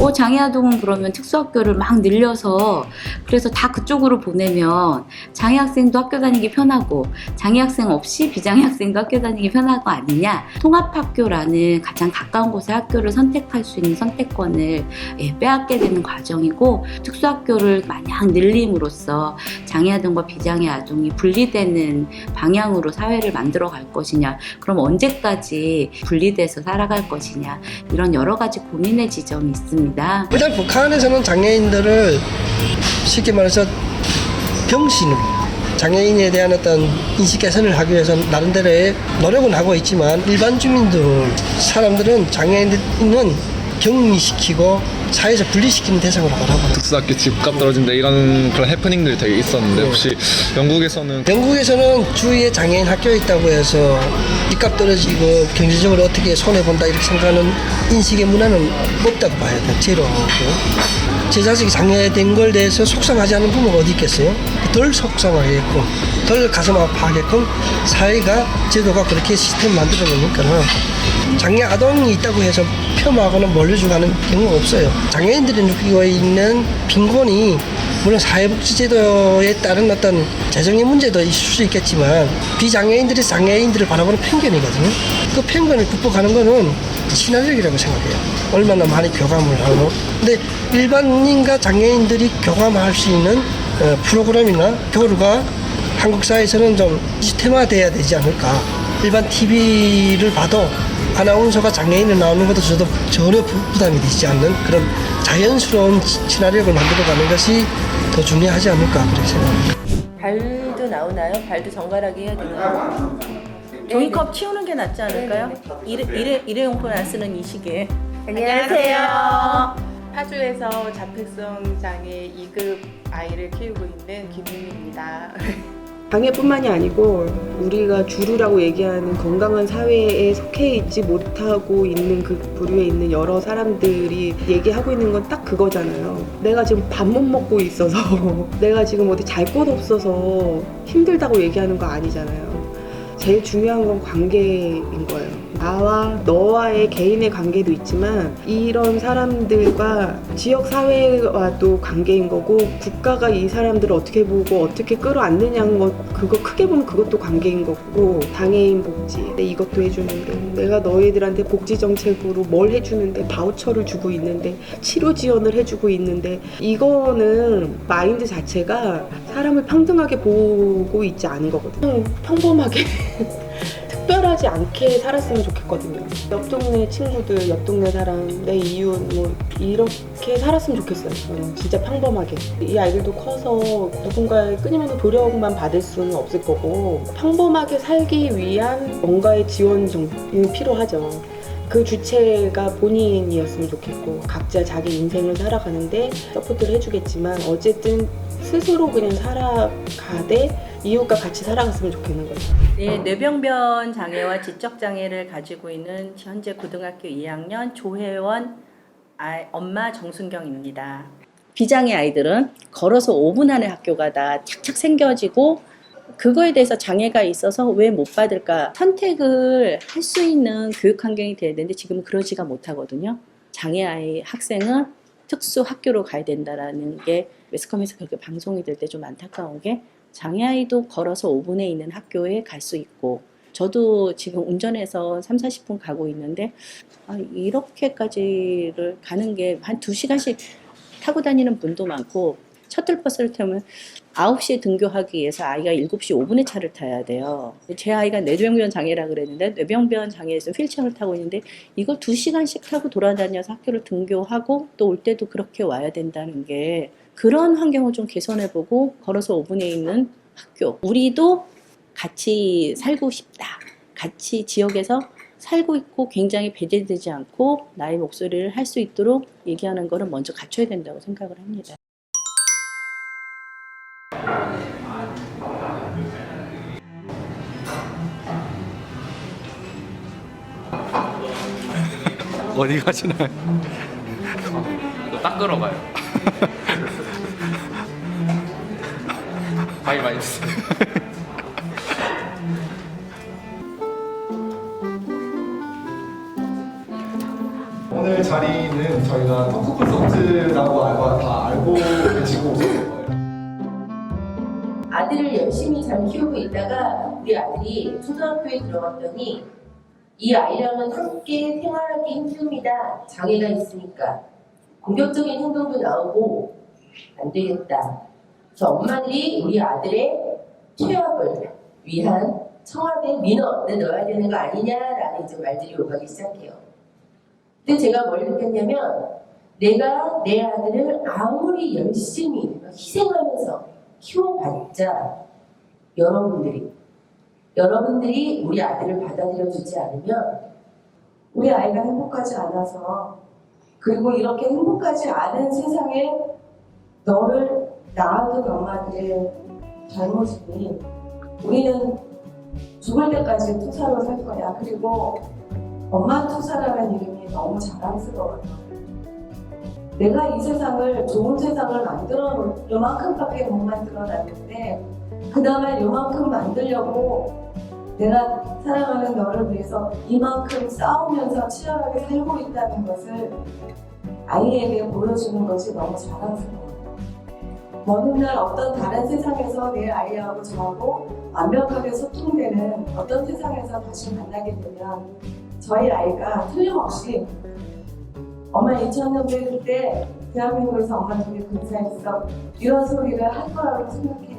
어, 장애아동은 그러면 특수학교를 막 늘려서 그래서 다 그쪽으로 보내면 장애학생도 학교 다니기 편하고 장애학생 없이 비장애 학생도 학교 다니기 거 아니냐? 통합학교라는 가장 가까운 곳에 학교를 선택할 수 있는 선택권을 예, 빼앗게 되는 과정이고 특수학교를 마냥 늘림으로써 장애아동과 비장애 아동이 분리되는 방향으로 사회를 만들어 갈 것이냐? 그럼 언제까지 분리돼서 살아갈 것이냐? 이런 여러 가지 고민의 지점이 있습니다. 일단 북한에서는 장애인들을 쉽게 말해서 병신으로 장애인에 대한 어떤 인식 개선을 하기 위해서 나름대로의 노력은 하고 있지만 일반 주민들 사람들은 장애인은 격리시키고 사회에서 분리시키는 대상으로 알아봐요. 특수학교 집값 떨어진다 이런 그런 해프닝들이 되게 있었는데 혹시 영국에서는 영국에서는 주위에 장애인 학교에 있다고 해서 집값 떨어지고 경제적으로 어떻게 손해 본다 이렇게 생각하는 인식의 문화는 없다고 봐야 돼. 제로하고. 제 자식이 장애된 걸 대해서 속상하지 않은 부모가 어디 있겠어요? 덜 속상하게끔, 덜 가슴 아파하게끔 사회가, 제도가 그렇게 시스템 만들어 놓으니까는 장애 아동이 있다고 해서 폄하하거나 멀려주고 하는 경우가 없어요. 장애인들이 느끼고 있는 빈곤이 물론 사회복지제도에 따른 어떤 재정의 문제도 있을 수 있겠지만 비장애인들이 장애인들을 바라보는 편견이거든요. 그 편견을 극복하는 거는 친화력이라고 생각해요. 얼마나 많이 교감을 하고. 근데 일반인과 장애인들이 교감할 수 있는 어, 프로그램이나 교류가 한국 사회에서는 좀 시스템화돼야 되지 않을까. 일반 TV를 봐도 아나운서가 장애인을 나오는 것도 저도 전혀 부- 부담이 되지 않는 그런 자연스러운 치- 친화력을 만들어가는 것이 더 중요하지 않을까 그렇게 생각합니다. 발도 나오나요? 발도 정갈하게 해야 되나요? 종이컵 치우는 게 낫지 않을까요? 일회, 일회, 일회용품 안 쓰는 이 시기에. 안녕하세요. 파주에서 자폐성 장애 2급 아이를 키우고 있는 김윤입니다. 장애뿐만이 아니고 우리가 주류라고 얘기하는 건강한 사회에 속해 있지 못하고 있는 그 부류에 있는 여러 사람들이 얘기하고 있는 건 딱 그거잖아요. 내가 지금 밥 못 먹고 있어서 내가 지금 어디 잘 곳 없어서 힘들다고 얘기하는 거 아니잖아요. 제일 중요한 건 관계인 거예요. 나와 너와의 개인의 관계도 있지만 이런 사람들과 지역 사회와도 관계인 거고 국가가 이 사람들을 어떻게 보고 어떻게 끌어안느냐는 것 그거 크게 보면 그것도 관계인 거고 장애인 복지 내 이것도 해주는데 내가 너희들한테 복지 정책으로 뭘 해주는데 바우처를 주고 있는데 치료 지원을 해주고 있는데 이거는 마인드 자체가 사람을 평등하게 보고 있지 않은 거거든요. 평범하게 특별하지 않게 살았으면 좋겠거든요. 옆 동네 친구들, 옆 동네 사람, 내 이웃 뭐 이렇게 살았으면 좋겠어요. 저는 진짜 평범하게. 이 아이들도 커서 누군가의 끊임없는 도력만 받을 수는 없을 거고 평범하게 살기 위한 뭔가의 지원 정이 필요하죠. 그 주체가 본인이었으면 좋겠고 각자 자기 인생을 살아가는데 서포트를 해주겠지만 어쨌든 스스로 그냥 살아가되 이웃과 같이 살아갔으면 좋겠는 거죠. 네, 뇌병변 장애와 지적 장애를 가지고 있는 현재 고등학교 2학년 조혜원 아, 엄마 정순경입니다. 비장애 아이들은 걸어서 5분 안에 학교가 다 착착 생겨지고 그거에 대해서 장애가 있어서 왜 못 받을까 선택을 할 수 있는 교육 환경이 돼야 되는데 지금 그러지가 못하거든요. 장애 아이 학생은 특수 학교로 가야 된다라는 게 매스컴에서 그렇게 방송이 될 때 좀 안타까운 게 장애아이도 걸어서 5분에 있는 학교에 갈 수 있고 저도 지금 운전해서 3, 40분 가고 있는데 아, 이렇게까지를 가는 게 한 2시간씩 타고 다니는 분도 많고 셔틀버스를 타면 9시에 등교하기 위해서 아이가 7시 5분에 차를 타야 돼요. 제 아이가 뇌병변 장애라 그랬는데 뇌병변 장애에서 휠체어를 타고 있는데 이걸 2시간씩 타고 돌아다녀서 학교를 등교하고 또 올 때도 그렇게 와야 된다는 게 그런 환경을 좀 개선해보고 걸어서 5분에 있는 학교. 우리도 같이 살고 싶다. 같이 지역에서 살고 있고 굉장히 배제되지 않고 나의 목소리를 할 수 있도록 얘기하는 거를 먼저 갖춰야 된다고 생각을 합니다. 어디 가시나요? 또 닦으러 가요. 과일 많이 드세요. 오늘 자리는 저희가 토크 콘서트라고 알고 다 알고 계시고 오셨을 거예요. 아들을 열심히 잘 키우고 있다가 우리 아들이 초등학교에 들어갔더니 이 아이랑은 함께 생활하기 힘듭니다. 장애가 있으니까. 공격적인 행동도 나오고 안 되겠다. 그래서 엄마들이 우리 아들의 퇴학을 위한 청와대 민원에 넣어야 되는 거 아니냐라는 이제 말들이 오가기 시작해요. 근데 제가 뭘 느꼈냐면 내가 내 아들을 아무리 열심히 희생하면서 키워봤자 여러분들이 여러분들이 우리 아들을 받아들여 주지 않으면 우리 아이가 행복하지 않아서 그리고 이렇게 행복하지 않은 세상에 너를 낳아둔 엄마들의 잘못이니 우리는 죽을 때까지 투사로 살 거야. 그리고 엄마 투사라는 이름이 너무 자랑스러워요. 내가 이 세상을 좋은 세상을 만들어 놓 요만큼밖에 못 만들어 놨는데 그 다음에 요만큼 만들려고 내가 사랑하는 너를 위해서 이만큼 싸우면서 치열하게 살고 있다는 것을 아이에게 보여주는 것이 너무 자랑스러워요. 어느 날 어떤 다른 세상에서 내 아이하고 저하고 완벽하게 소통되는 어떤 세상에서 다시 만나게 되면 저희 아이가 틀림없이 엄마 2000년대 그때 대한민국에서 엄마 되게 근사했어 이런 소리를 할 거라고 생각해요.